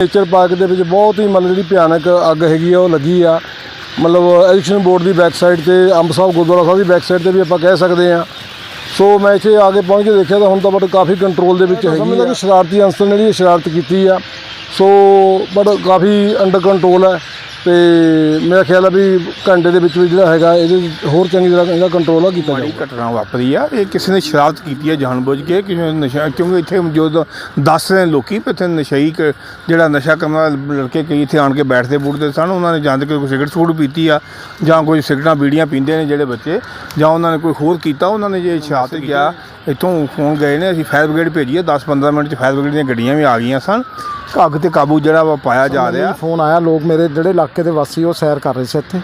Nature park ਦੇ ਵਿੱਚ ਬਹੁਤ ਹੀ ਮਤਲਬ ਜਿਹੜੀ ਭਿਆਨਕ ਅੱਗ ਹੈਗੀ ਆ ਉਹ ਲੱਗੀ ਆ। ਮਤਲਬ ਐਜੂਕੇਸ਼ਨ ਬੋਰਡ ਦੀ ਬੈਕ ਸਾਈਡ ਤੇ ਅੰਬ ਸਾਹਿਬ ਗੁਰਦੁਆਰਾ ਸਾਹਿਬ ਦੀ ਬੈਕ ਸਾਈਡ ਤੇ ਵੀ ਆਪਾਂ ਕਹਿ ਸਕਦੇ ਆ। ਸੋ ਮੈਂ ਇੱਥੇ ਆ ਕੇ ਪਹੁੰਚ ਕੇ ਦੇਖਿਆ ਤਾਂ ਹੁਣ ਤਾਂ ਬਟ ਕਾਫੀ ਕੰਟਰੋਲ ਦੇ ਵਿੱਚ ਹੈਗੀ ਆ। ਕਿ ਸ਼ਰਾਰਤੀ ਅੰਸਰ ਨੇ ਜਿਹੜੀ ਸ਼ਰਾਰਤ ਕੀਤੀ ਆ। ਸੋ ਬਟ ਕਾਫੀ ਅੰਡਰ ਕੰਟਰੋਲ ਹੈ ਤੇ ਮੇਰਾ ਖਿਆਲ ਹੈ ਵੀ ਘੰਟੇ ਦੇ ਵਿੱਚ ਵੀ ਜਿਹੜਾ ਹੈਗਾ ਇਹਦੇ ਹੋਰ ਚੰਗੀ ਤਰ੍ਹਾਂ ਇਹਦਾ ਕੰਟਰੋਲ ਆ ਕੀਤਾ ਬੜੀ ਜਾਊਗਾ। ਘਟਨਾ ਵਾਪਰੀ ਆ ਇਹ ਕਿਸੇ ਨੇ ਸ਼ਰਾਰਤ ਕੀਤੀ ਹੈ ਜਾਣਬੁੱਝ ਕੇ ਕਿਸੇ ਨੇ ਨਸ਼ਾ ਕਿਉਂਕਿ ਇੱਥੇ ਜੋ ਦ- ਦੱਸ ਰਹੇ ਨੇ ਲੋਕੀ ਵੀ ਇੱਥੇ ਨਸ਼ਈ ਕ- ਜਿਹੜਾ ਨਸ਼ਾ ਕਰਨ ਵਾਲੇ ਲੜਕੇ ਕਈ ਇੱਥੇ ਆਣ ਕੇ ਬੈਠਦੇ ਬੁੱਢਦੇ ਸਨ ਉਹਨਾਂ ਨੇ ਜਾਂਦੇ ਕੋਈ ਸਿਗਰਟ ਸੂਟ ਪੀਤੀ ਆ ਜਾਂ ਕੋਈ ਸਿਗਰਟਾਂ ਬੀੜੀਆਂ ਪੀਂਦੇ ਨੇ ਜਿਹੜੇ ਬੱਚੇ ਜਾਂ ਉਹਨਾਂ ਨੇ ਕੋਈ ਹੋਰ ਕੀਤਾ ਉਹਨਾਂ ਨੇ ਜੇ ਸ਼ਰਾਰਤ ਗਿਆ ਇੱਥੋਂ ਫੋਨ ਗਏ ਨੇ ਅਸੀਂ ਫਾਇਰ ਬ੍ਰਿਗੇਡ ਭੇਜੀ ਹੈ 10-15 ਮਿੰਟ ਚ ਫਾਇਰ ਬ੍ਰਿਗੇਡ ਦੀਆਂ ਗੱਡੀਆਂ ਵੀ ਆ ਗਈਆਂ ਸਨ। ਅੱਗ ਤੇ ਕਾਬੂ ਜਿਹੜਾ ਵਾ ਪਾਇਆ ਜਾ ਰਿਹਾ। ਫੋਨ ਆਇਆ ਲੋਕ ਮੇਰੇ ਜਿਹੜੇ ਇਲਾਕੇ ਦੇ ਵਾਸੀ ਉਹ ਸੈਰ ਕਰ ਰਹੇ ਸੀ ਇੱਥੇ।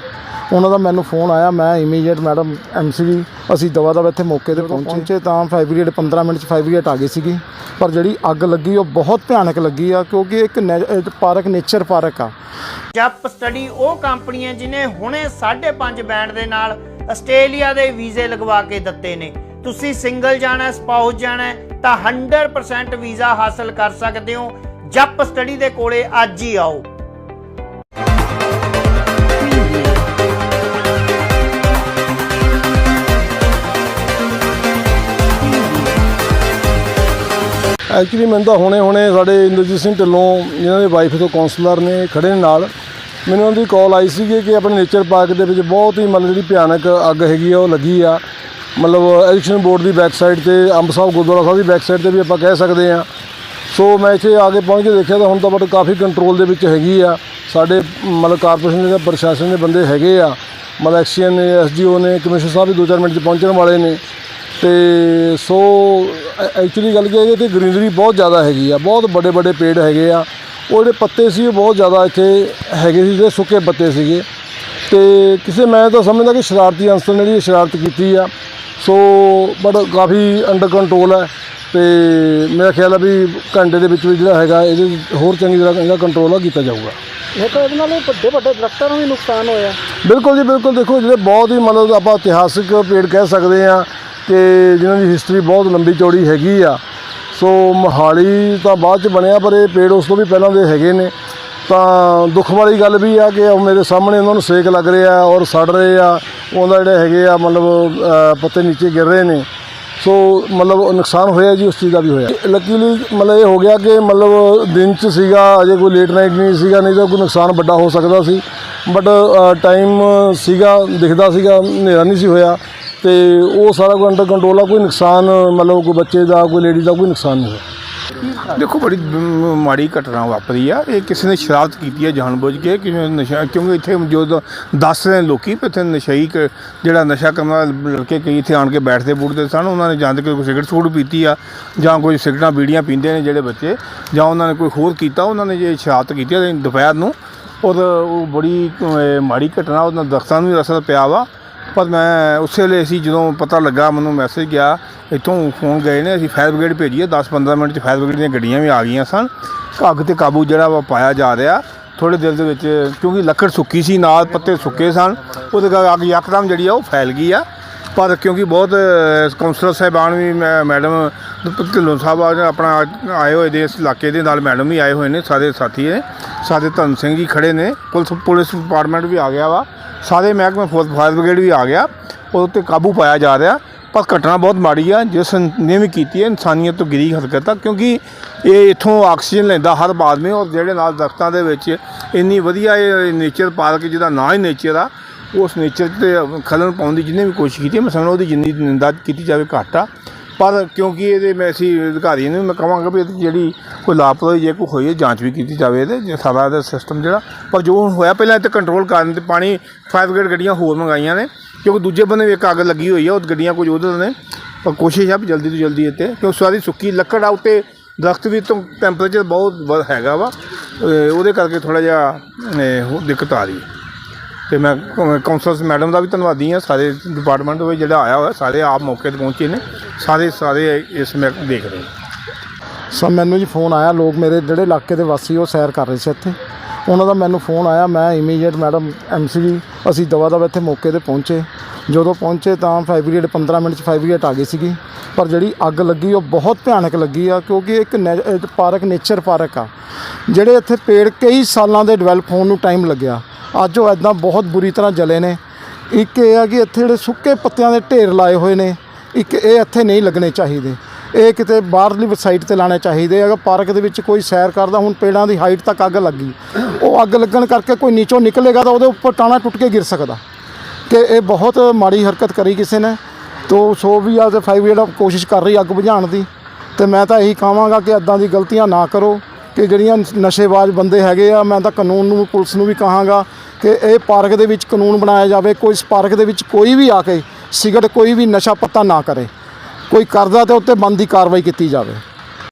ਉਹਨਾਂ ਦਾ ਮੈਨੂੰ ਫੋਨ ਆਇਆ ਮੈਂ ਇਮੀਡੀਏਟ ਮੈਡਮ ਐਮਸੀਬੀ ਅਸੀਂ ਦਵਾ ਦਵਾ ਇੱਥੇ ਮੌਕੇ ਤੇ ਪਹੁੰਚੇ। ਤਾਂ ਫਾਇਰ ਬ੍ਰਿਗੇਡ 15 ਮਿੰਟ ਚ ਫਾਇਰ ਬ੍ਰਿਗੇਡ ਆ ਗਈ ਸੀਗੀ। ਪਰ ਜਿਹੜੀ ਅੱਗ ਲੱਗੀ ਉਹ ਬਹੁਤ ਭਿਆਨਕ ਲੱਗੀ ਆ ਕਿਉਂਕਿ ਇੱਕ ਪਾਰਕ ਨੇਚਰ ਪਾਰਕ ਆ। ਜੱਪ ਸਟੱਡੀ ਉਹ ਕੰਪਨੀ ਹੈ ਜਿਨੇ ਹੁਣੇ 5.5 ਬੈਂਡ ਦੇ ਨਾਲ ਆਸਟ੍ਰੇਲੀਆ ਦੇ ਵੀਜ਼ੇ ਲਗਵਾ ਕੇ ਦਿੱਤੇ ਨੇ। ਤੁਸੀਂ ਸਿੰਗਲ ਜਾਣਾ ਸਪਾਊਸ ਜਾਣਾ, ਤਾਂ 100% ਵੀਜ਼ਾ ਹਾਸਲ ਕਰ ਸਕਦੇ ਹੋ। ਜੱਪ ਸਟੱਡੀ ਦੇ ਕੋਲੇ ਅੱਜ ਹੀ ਆਓ। ਐਕਚੁਅਲੀ ਮੈਨੂੰ ਤਾਂ ਹੁਣੇ ਹੁਣੇ ਸਾਡੇ ਇੰਦਰਜੀਤ ਸਿੰਘ ਢਿੱਲੋਂ ਜਿਨ੍ਹਾਂ ਦੇ ਵਾਈਫ ਤੋਂ ਕਾਉਂਸਲਰ ਨੇ, ਖੜੇ ਨੇ ਨਾਲ। ਮੈਨੂੰ ਉਹਨਾਂ ਦੀ ਕਾਲ ਆਈ ਸੀਗੀ ਕਿ ਆਪਣੇ ਨੇਚਰ ਪਾਰਕ ਦੇ ਵਿੱਚ ਬਹੁਤ ਹੀ ਮਤਲਬ ਜਿਹੜੀ ਭਿਆਨਕ ਅੱਗ ਹੈਗੀ ਆ, ਉਹ ਲੱਗੀ ਆ। ਮਤਲਬ ਐਜੂਕੇਸ਼ਨ ਬੋਰਡ ਦੀ ਬੈਕ ਤੇ ਅੰਬ ਸਾਹਿਬ ਗੁਰਦੁਆਰਾ ਸਾਹਿਬ ਦੀ ਬੈਕ ਤੇ ਵੀ ਆਪਾਂ ਕਹਿ ਸਕਦੇ ਆ ਸੋ ਮੈਂ ਇੱਥੇ ਆ ਕੇ ਪਹੁੰਚ ਕੇ ਦੇਖਿਆ ਤਾਂ ਹੁਣ ਤਾਂ ਬਟ ਕਾਫੀ ਕੰਟਰੋਲ ਦੇ ਵਿੱਚ ਹੈਗੀ ਆ। ਸਾਡੇ ਮਤਲਬ ਕਾਰਪੋਰੇਸ਼ਨ ਦੇ ਪ੍ਰਸ਼ਾਸਨ ਦੇ ਬੰਦੇ ਹੈਗੇ ਆ। ਮਤਲਬ ਐਕਸੀਅਨ ਨੇ ਐਸਡੀਓ ਨੇ ਕਮਿਸ਼ਨਰ ਸਾਹਿਬ ਵੀ ਦੋ ਚਾਰ ਮਿੰਟ 'ਚ ਪਹੁੰਚਣ ਵਾਲੇ ਨੇ। ਤੇ ਸੋ ਐਕਚੁਅਲੀ ਗੱਲ ਕੀ ਹੈ ਕਿ ਇੱਥੇ ਗ੍ਰੀਨਰੀ ਬਹੁਤ ਜ਼ਿਆਦਾ ਹੈਗੀ ਆ। ਬਹੁਤ ਵੱਡੇ ਵੱਡੇ ਪੇੜ ਹੈਗੇ ਆ। ਉਹ ਜਿਹੜੇ ਪੱਤੇ ਸੀ, ਉਹ ਬਹੁਤ ਜ਼ਿਆਦਾ ਇੱਥੇ ਹੈਗੇ ਸੀ, ਜਿਹੜੇ ਸੁੱਕੇ ਪੱਤੇ ਸੀਗੇ। ਤੇ ਕਿਸੇ ਮੈਂ ਤਾਂ ਸਮਝਦਾ ਕਿ ਸ਼ਰਾਰਤੀ ਅੰਸਰ ਨੇ ਜਿਹੜੀ ਸ਼ਰਾਰਤ ਕੀਤੀ ਆ। ਸੋ ਬਟ ਕਾਫੀ ਅੰਡਰ ਕੰਟਰੋਲ ਹੈ ਤੇ ਮੇਰਾ ਖਿਆਲ ਹੈ ਵੀ ਘੰਟੇ ਦੇ ਵਿੱਚ ਵੀ ਜਿਹੜਾ ਹੈਗਾ ਇਹਦੇ ਹੋਰ ਚੰਗੀ ਤਰ੍ਹਾਂ ਇਹਦਾ ਕੰਟਰੋਲ ਆ ਕੀਤਾ ਜਾਊਗਾ। ਇਹ ਤਾਂ ਇਹਦੇ ਨਾਲ ਵੱਡੇ ਵੱਡੇ ਦਰਖਤਾਂ ਨੂੰ ਵੀ ਨੁਕਸਾਨ ਹੋਇਆ। ਬਿਲਕੁਲ ਜੀ ਬਿਲਕੁਲ। ਦੇਖੋ ਜਿਹੜੇ ਬਹੁਤ ਹੀ ਮਤਲਬ ਆਪਾਂ ਇਤਿਹਾਸਿਕ ਪੇੜ ਕਹਿ ਸਕਦੇ ਆ ਕਿ ਜਿਨ੍ਹਾਂ ਦੀ ਹਿਸਟਰੀ ਬਹੁਤ ਲੰਬੀ ਚੌੜੀ ਹੈਗੀ ਆ। ਸੋ ਮੋਹਾਲੀ ਤਾਂ ਬਾਅਦ ਚ ਬਣਿਆ ਪਰ ਇਹ ਪੇੜ ਉਸ ਤੋਂ ਵੀ ਪਹਿਲਾਂ ਦੇ ਹੈਗੇ ਨੇ। ਤਾਂ ਦੁੱਖ ਵਾਲੀ ਗੱਲ ਵੀ ਆ ਕਿ ਉਹ ਮੇਰੇ ਸਾਹਮਣੇ ਉਹਨਾਂ ਨੂੰ ਸੇਕ ਲੱਗ ਰਿਹਾ ਔਰ ਸੜ ਰਹੇ ਆ। ਉਹਦਾ ਜਿਹੜੇ ਹੈਗੇ ਆ, ਮਤਲਬ ਪੱਤੇ ਨੀਚੇ ਗਿਰ ਰਹੇ ਨੇ। ਸੋ, ਮਤਲਬ ਨੁਕਸਾਨ ਹੋਇਆ ਜੀ, ਉਸ ਚੀਜ਼ ਦਾ ਵੀ ਹੋਇਆ। ਲੱਕੀਲੀ ਮਤਲਬ, ਇਹ ਹੋ ਗਿਆ ਕਿ, ਮਤਲਬ, ਦਿਨ ਚ ਸੀਗਾ, ਅਜੇ ਕੋਈ ਲੇਟ ਨਾਈਟ ਨਹੀਂ ਸੀਗਾ, ਨਹੀਂ ਤਾਂ ਕੋਈ ਨੁਕਸਾਨ ਵੱਡਾ ਹੋ ਸਕਦਾ ਸੀ। ਬਟ ਟਾਈਮ ਸੀਗਾ, ਦਿਖਦਾ ਸੀਗਾ, ਹਨੇਰਾ ਨਹੀਂ ਸੀ ਹੋਇਆ। ਤੇ ਉਹ ਸਾਰਾ ਕੁਝ ਅੰਡਰ ਕੰਟਰੋਲ ਆ, ਕੋਈ ਨੁਕਸਾਨ, ਮਤਲਬ, ਕੋਈ ਬੱਚੇ ਦਾ, ਕੋਈ ਲੇਡੀ ਦਾ ਕੋਈ ਨੁਕਸਾਨ ਨਹੀਂ ਹੋਇਆ। ਦੇਖੋ ਬੜੀ ਮਾੜੀ ਘਟਨਾ ਵਾਪਰੀ ਆ। ਇਹ ਕਿਸੇ ਨੇ ਸ਼ਰਾਰਤ ਕੀਤੀ ਹੈ ਜਾਣਬੁੱਝ ਕੇ ਕਿ ਨਸ਼ਾ ਕਿਉਂਕਿ ਇੱਥੇ ਜੋ ਦੱਸ ਰਹੇ ਨੇ ਲੋਕੀ ਵੀ ਇੱਥੇ ਨਸ਼ਈ ਕ- ਜਿਹੜਾ ਨਸ਼ਾ ਕਰਨ ਵਾਲੇ ਲੜਕੇ ਕਈ ਇੱਥੇ ਆਣ ਕੇ ਬੈਠਦੇ ਬੂਠਦੇ ਸਨ। ਉਹਨਾਂ ਨੇ ਜਾਂਦੇ ਕੋਈ ਸਿਗਰਟ ਸੂਟ ਪੀਤੀ ਆ ਜਾਂ ਕੋਈ ਸਿਗਰਟਾਂ ਬੀੜੀਆਂ ਪੀਂਦੇ ਨੇ ਜਿਹੜੇ ਬੱਚੇ ਜਾਂ ਉਹਨਾਂ ਨੇ ਕੋਈ ਹੋਰ ਕੀਤਾ, ਉਹਨਾਂ ਨੇ ਜੇ ਸ਼ਰਾਰਤ ਕੀਤੀ ਆ ਦੁਪਹਿਰ ਨੂੰ ਔਰ ਉਹ ਬੜੀ ਮਾੜੀ ਘਟਨਾ ਉਹਨਾਂ ਦਰਖਤਾਂ ਨੂੰ ਵੀ ਅਸਰ ਪਿਆ ਵਾ। ਪਰ ਮੈਂ ਉਸੇ ਵੇਲੇ ਸੀ ਜਦੋਂ ਪਤਾ ਲੱਗਾ, ਮੈਨੂੰ ਮੈਸੇਜ ਗਿਆ ਇੱਥੋਂ ਫੋਨ ਗਏ ਨੇ, ਅਸੀਂ ਫਾਇਰ ਬ੍ਰਿਗੇਡ ਭੇਜੀ ਹੈ 10-15 ਮਿੰਟ ਚ ਫਾਇਰ ਬ੍ਰਿਗੇਡ ਦੀਆਂ ਗੱਡੀਆਂ ਵੀ ਆ ਗਈਆਂ ਸਨ। ਅੱਗ ਤੇ ਕਾਬੂ ਜਿਹੜਾ ਵਾ ਪਾਇਆ ਜਾ ਰਿਹਾ। ਥੋੜੇ ਦਿਲ ਦੇ ਵਿੱਚ, ਕਿਉਂਕਿ ਲੱਕੜ ਸੁੱਕੀ ਸੀ, ਨਾਲ ਪੱਤੇ ਸੁੱਕੇ ਸਨ। ਉਹਦੇ ਕਰਕੇ ਅੱਗ ਯਕਦਮ ਜਿਹੜੀ ਆ, ਉਹ ਫੈਲ ਗਈ ਆ। ਪਰ ਕਿਉਂਕਿ ਬਹੁਤ ਕਾਉਂਸਲਰ ਸਾਹਿਬਾਨ ਵੀ ਮੈਂ- ਮੈਡਮ, ਢਿੱਲੋਂ ਸਾਹਿਬ ਆ, ਆਪਣਾ ਆਏ ਹੋਏ ਦੇ, ਇਸ ਇਲਾਕੇ ਦੇ ਨਾਲ ਮੈਡਮ ਵੀ ਆਏ ਹੋਏ ਨੇ, ਸਾਰੇ ਸਾਥੀ ਨੇ। ਸਾਡੇ ਧਨ ਸਿੰਘ ਜੀ ਖੜੇ ਨੇ। ਪੁਲਿਸ ਪੁਲਿਸ ਡਿਪਾਰਟਮੈਂਟ ਵੀ ਆ ਗਿਆ ਵਾ। ਸਾਰੇ ਮਹਿਕਮੇ ਫੌਜ ਫਾਇਰ ਬ੍ਰਿਗੇਡ ਵੀ ਆ ਗਿਆ। ਉਹਦੇ ਉੱਤੇ ਕਾਬੂ ਪਾਇਆ ਜਾ ਰਿਹਾ। ਪਰ ਘਟਨਾ ਬਹੁਤ ਮਾੜੀ ਆ, ਜਿਸ ਨੇ ਵੀ ਕੀਤੀ ਹੈ, ਇਨਸਾਨੀਅਤ ਤੋਂ ਗਿਰੀ ਹਰਕਤ ਆ ਕਿਉਂਕਿ ਇਹ ਇਥੋਂ ਆਕਸੀਜਨ ਲੈਂਦਾ ਹਰ ਆਦਮੀ ਔਰ ਜਿਹੜੇ ਨਾਲ ਦਰਖਤਾਂ ਦੇ ਵਿੱਚ ਇੰਨੀ ਵਧੀਆ ਇਹ ਨੇਚਰ ਪਾਰਕ ਜਿਹਦਾ ਨਾਂ ਹੀ ਨੇਚਰ ਆ, ਉਸ ਨੇਚਰ ਤੇ ਖਲਨ ਪਾਉਣ ਦੀ ਜਿਹਨੇ ਵੀ ਕੋਸ਼ਿਸ਼ ਕੀਤੀ ਮੈਂ ਸਮਝਦਾ ਉਹਦੀ ਜਿੰਨੀ ਨਿੰਦਾ ਕੀਤੀ ਜਾਵੇ ਘੱਟ ਆ। ਪਰ ਕਿਉਂਕਿ ਇਹਦੇ ਮੈਂ ਅਸੀਂ ਅਧਿਕਾਰੀਆਂ ਨੂੰ ਵੀ ਮੈਂ ਕਹਾਂਗਾ ਵੀ ਇਹਦੀ ਜਿਹੜੀ ਕੋਈ ਲਾਪਰਵਾਹੀ ਜੇ ਕੋਈ ਹੋਈ ਹੈ, ਜਾਂਚ ਵੀ ਕੀਤੀ ਜਾਵੇ ਇਹਦੇ, ਜੇ ਸਾਰਾ ਇਹਦਾ ਸਿਸਟਮ ਜਿਹੜਾ। ਪਰ ਜੋ ਹੁਣ ਹੋਇਆ, ਪਹਿਲਾਂ ਇੱਥੇ ਕੰਟਰੋਲ ਕਰਨ ਤੇ ਪਾਣੀ ਫਾਇਰ ਬ੍ਰਿਗੇਡ ਗੱਡੀਆਂ ਹੋਰ ਮੰਗਾਈਆਂ ਨੇ, ਕਿਉਂਕਿ ਦੂਜੇ ਬੰਨੇ ਵੀ ਇੱਕ ਅੱਗ ਲੱਗੀ ਹੋਈ ਆ, ਉਹ ਗੱਡੀਆਂ ਕੁਝ ਉਧਰ ਨੇ। ਪਰ ਕੋਸ਼ਿਸ਼ ਆ ਵੀ ਜਲਦੀ ਤੋਂ ਜਲਦੀ ਇੱਥੇ ਕਿਉਂ ਸਾਰੀ ਸੁੱਕੀ ਲੱਕੜ ਆ, ਉੱਤੇ ਦਰਖਤ ਵੀ ਤੋਂ ਟੈਂਪਰੇਚਰ ਬਹੁਤ ਵ- ਹੈਗਾ ਵਾ ਉਹਦੇ ਕਰਕੇ ਥੋੜਾ ਜਿਹਾ ਦਿੱਕਤ ਆ ਰਹੀ ਹੈ। ਤੇ ਮੈਂ ਕਾਉਂਸਲਰਸ ਮੈਡਮ ਦਾ ਵੀ ਧੰਨਵਾਦੀ ਹਾਂ, ਸਾਰੇ ਡਿਪਾਰਟਮੈਂਟ ਵਿੱਚ ਜਿਹੜਾ ਆਇਆ ਹੋਇਆ, ਸਾਰੇ ਆਪ ਮੌਕੇ ਤੇ ਪਹੁੰਚੇ ਨੇ, ਸਾਰੇ ਸਾਰੇ ਇਸ ਮੈਂ ਦੇਖ ਰਹੇ ਨੇ ਸੋ ਮੈਨੂੰ ਜੀ ਫੋਨ ਆਇਆ, ਲੋਕ ਮੇਰੇ ਜਿਹੜੇ ਇਲਾਕੇ ਦੇ ਵਾਸੀ, ਉਹ ਸੈਰ ਕਰ ਰਹੇ ਸੀ ਇੱਥੇ। ਉਹਨਾਂ ਦਾ ਮੈਨੂੰ ਫੋਨ ਆਇਆ, ਮੈਂ ਇਮੀਡੀਏਟ ਮੈਡਮ ਐਮਸੀਬੀ ਅਸੀਂ ਦਵਾ ਦਵਾ ਇੱਥੇ ਮੌਕੇ ਤੇ ਪਹੁੰਚੇ। ਜਦੋਂ ਪਹੁੰਚੇ ਤਾਂ ਫਾਇਰ ਬ੍ਰਿਗੇਡ 15 ਮਿੰਟ 'ਚ ਫਾਇਰ ਬ੍ਰਿਗੇਡ ਆ ਗਈ ਸੀਗੀ। ਪਰ ਜਿਹੜੀ ਅੱਗ ਲੱਗੀ, ਉਹ ਬਹੁਤ ਭਿਆਨਕ ਲੱਗੀ ਆ, ਕਿਉਂਕਿ ਇੱਕ ਨੈ- ਇਹ ਪਾਰਕ ਨੇਚਰ ਪਾਰਕ ਆ। ਜਿਹੜੇ ਇੱਥੇ ਪੇੜ ਕਈ ਸਾਲਾਂ ਦੇ ਡਿਵੈਲਪ ਹੋਣ ਨੂੰ ਟਾਈਮ ਲੱਗਿਆ। ਅੱਜ ਉਹ ਐਦਾਂ ਬਹੁਤ ਬੁਰੀ ਤਰ੍ਹਾਂ ਜਲੇ ਨੇ। ਇੱਕ ਇਹ ਆ ਕਿ ਇੱਥੇ ਜਿਹੜੇ ਸੁੱਕੇ ਪੱਤਿਆਂ ਦੇ ਢੇਰ ਲਾਏ ਹੋਏ ਨੇ, ਇੱਕ ਇਹ ਇੱਥੇ ਨਹੀਂ ਲੱਗਣੇ ਚਾਹੀਦੇ। ਇਹ ਕਿਤੇ ਬਾਹਰਲੀ ਸਾਈਡ ਤੇ ਲਾਣੇ ਚਾਹੀਦੇ। ਅਗਰ ਪਾਰਕ ਦੇ ਵਿੱਚ ਕੋਈ ਸੈਰ ਕਰਦਾ, ਹੁਣ ਪੇੜਾਂ ਦੀ ਹਾਈਟ ਤੱਕ ਅੱਗ ਲੱਗੀ। ਉਹ ਅੱਗ ਲੱਗਣ ਕਰਕੇ ਕੋਈ ਨੀਚੋਂ ਨਿਕਲੇਗਾ ਤਾਂ ਉਹਦੇ ਉੱਪਰ ਟਾਣਾ ਟੁੱਟ ਕੇ ਗਿਰ ਸਕਦਾ। ਕਿ ਇਹ ਬਹੁਤ ਮਾੜੀ ਹਰਕਤ ਕਰੀ ਕਿਸੇ ਨੇ। ਤੋ ਸੋ ਵੀ ਆ ਤੇ ਫਾਈਵ ਜਿਹੜਾ ਕੋਸ਼ਿਸ਼ ਕਰ ਰਹੀ ਅੱਗ ਬੁਝਾਉਣ ਦੀ, ਤੇ ਮੈਂ ਤਾਂ ਇਹੀ ਕਹਾਂਗਾ ਕਿ ਇਦਾਂ ਦੀ ਗਲਤੀਆਂ ਨਾ ਕਰੋ। ਕਿ ਜਿਹੜੀਆਂ ਨਸ਼ੇਬਾਜ਼ ਬੰਦੇ ਹੈਗੇ ਆ, ਮੈਂ ਤਾਂ ਕਾਨੂੰਨ ਨੂੰ, ਪੁਲਿਸ ਨੂੰ ਵੀ ਕਹਾਂਗਾ ਕਿ ਇਹ ਪਾਰਕ ਦੇ ਵਿੱਚ ਕਾਨੂੰਨ ਬਣਾਇਆ ਜਾਵੇ, ਕੋਈ ਇਸ ਪਾਰਕ ਦੇ ਵਿੱਚ ਕੋਈ ਵੀ ਆ ਕੇ ਸਿਗਰਟ, ਕੋਈ ਵੀ ਨਸ਼ਾ ਪੱਤਾ ਨਾ ਕਰੇ। ਕੋਈ ਕਰਦਾ ਤੇ ਉੱਤੇ ਬੰਦੀ ਕਾਰਵਾਈ ਕੀਤੀ ਜਾਵੇ।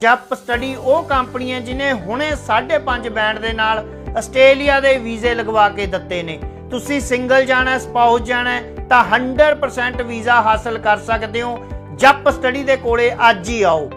ਜਪ ਸਟੱਡੀ ਉਹ ਕੰਪਨੀ ਹੈ ਜਿਨੇ ਹੁਣੇ 5.5 ਬੈਂਡ ਦੇ ਨਾਲ ਆਸਟ੍ਰੇਲੀਆ ਦੇ ਵੀਜ਼ੇ ਲਗਵਾ ਕੇ ਦਿੱਤੇ ਨੇ। ਤੁਸੀਂ ਸਿੰਗਲ ਜਾਣਾ, ਸਪਾਊਸ ਜਾਣਾ, ਤਾਂ 100% ਵੀਜ਼ਾ ਹਾਸਲ ਕਰ ਸਕਦੇ ਹੋ। ਜਪ ਸਟੱਡੀ ਦੇ ਕੋਲੇ ਅੱਜ ਹੀ ਆਓ।